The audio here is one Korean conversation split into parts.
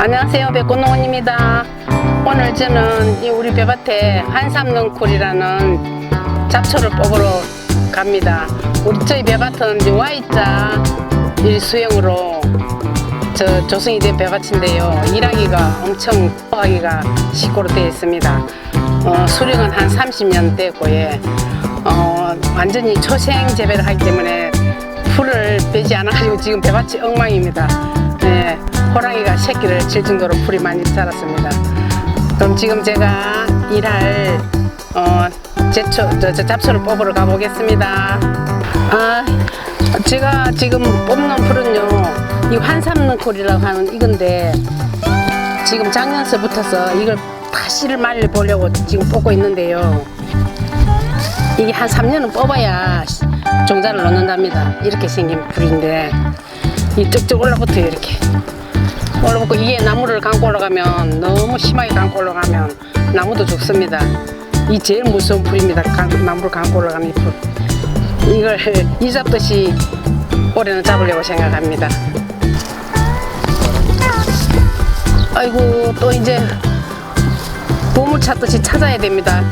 안녕하세요 백꽃농원입니다 오늘 저는 이 우리 벼밭에 한삼능쿨이라는 잡초를 뽑으러 갑니다 우리 저희 벼밭은 이제 Y자 이 수영으로 저 조성이 된 벼밭인데요 일하기가 엄청 하기가 쉽고로 되어 있습니다 어, 수령은 한 30년 됐고 예. 어, 완전히 초생 재배를 하기 때문에 풀을 빼지 않아가지고 지금 벼밭이 엉망입니다. 네, 호랑이가 새끼를 칠 정도로 풀이 많이 자랐습니다. 그럼 지금 제가 일할 어, 제초, 저, 저 잡초를 뽑으러 가보겠습니다. 아, 제가 지금 뽑는 풀은요, 이 환삼능콜이라고 하는 이건데 지금 작년서부터서 이걸 다시를 말려보려고 지금 뽑고 있는데요. 이게 한 3년은 뽑아야 시- 종자를 넣는답니다. 이렇게 생긴 풀인데 이 쭉쭉 올라붙어요 이렇게 올라붙고 이게 나무를 감고 올라가면 너무 심하게 감고 올라가면 나무도 죽습니다. 이 제일 무서운 풀입니다. 감- 나무를 감고 올라가는 이 풀. 이걸 이 잡듯이 올해는 잡으려고 생각합니다. 아이고 또 이제 보물 찾듯이 찾아야 됩니다.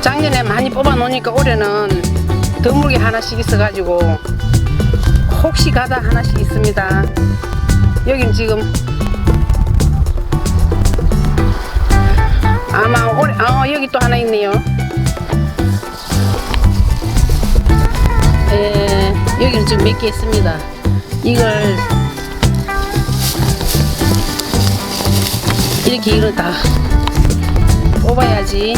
작년에 많이 뽑아 놓으니까 올해는 드물게 하나씩 있어가지고 혹시 가다 하나씩 있습니다. 여긴 지금 아 여기 또 하나 있네요. 예, 여기는 지금 몇 개 있습니다. 이걸 이렇게 이걸 다 뽑아야지.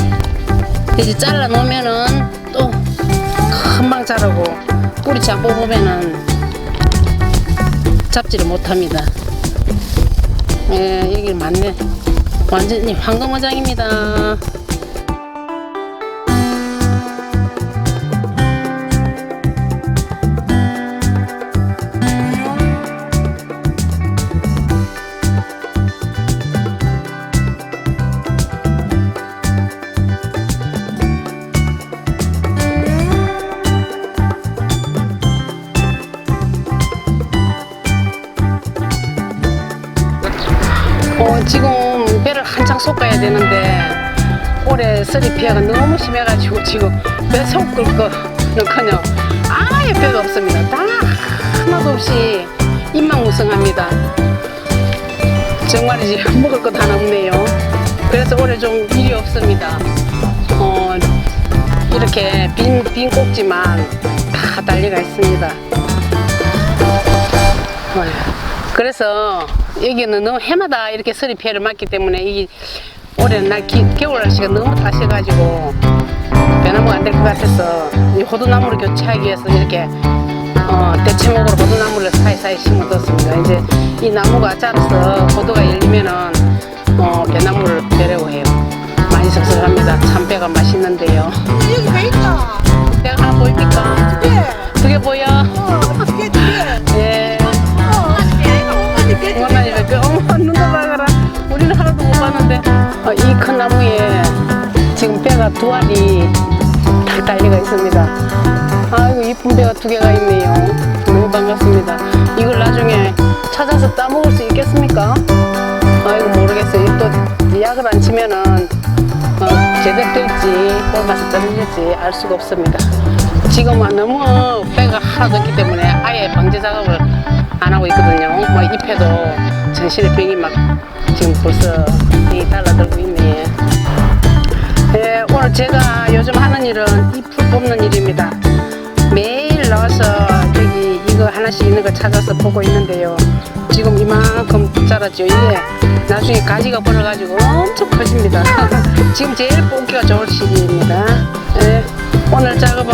이제 잘라 놓으면은 또 금방 자라고 뿌리채 안 뽑으면은 잡지를 못합니다. 예, 여기 맞네. 완전히 황금어장입니다. 어, 지금 배를 한창 쏟아야 되는데 올해 서리 피해가 너무 심해가지고 지금 배 쏟을 거는커녕 아예 배가 없습니다. 다 하나도 없이 입망무성합니다. 정말이지 먹을 것 하나 없네요. 그래서 올해 좀 일이 없습니다. 어, 이렇게 빈, 빈 꼭지만 다 달려가 있습니다. 어휴, 그래서 여기는 너무 해마다 이렇게 서리 피해를 맞기 때문에 이 올해는 날 기- 겨울 날씨가 너무 따셔가지고 배나무가 안 될 것 같아서 이 호두나무를 교체하기 위해서 이렇게 어, 대체목으로 호두나무를 사이사이 심어뒀습니다. 이제 이 나무가 자라서 호두가 열리면은 어, 배나무를 베려고 해요. 많이 섭섭합니다. 참 배가 맛있는데요. 여기 배 있다. 봤는데 어, 이큰 나무에 지금 배가 두 알이 다 달려가 있습니다. 아이고 이쁜 배가 두 개가 있네요. 너무 반갑습니다. 이걸 나중에 찾아서 따먹을 수 있겠습니까? 아이고 모르겠어요. 또 약을 안 치면은 어, 제대로 될지 뽑아서 떨어질지 알 수가 없습니다. 지금은 너무 배가 하나도 없기 때문에 아예 방제 작업을 안 하고 있거든요. 뭐 잎에도 전신에 병이 막 지금 벌써 병이 달라들고 있네. 예, 오늘 제가 요즘 하는 일은 이풀 뽑는 일입니다. 매일 나와서 여기 이거 하나씩 있는 거 찾아서 보고 있는데요. 지금 이만큼 자랐죠. 이게 나중에 가지가 벌어가지고 엄청 커집니다. 지금 제일 뽑기가 좋을 시기입니다. 예, 오늘 작업은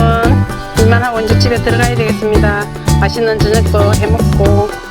이만하고 이제 집에 들어가야 되겠습니다. 맛있는 저녁도 해먹고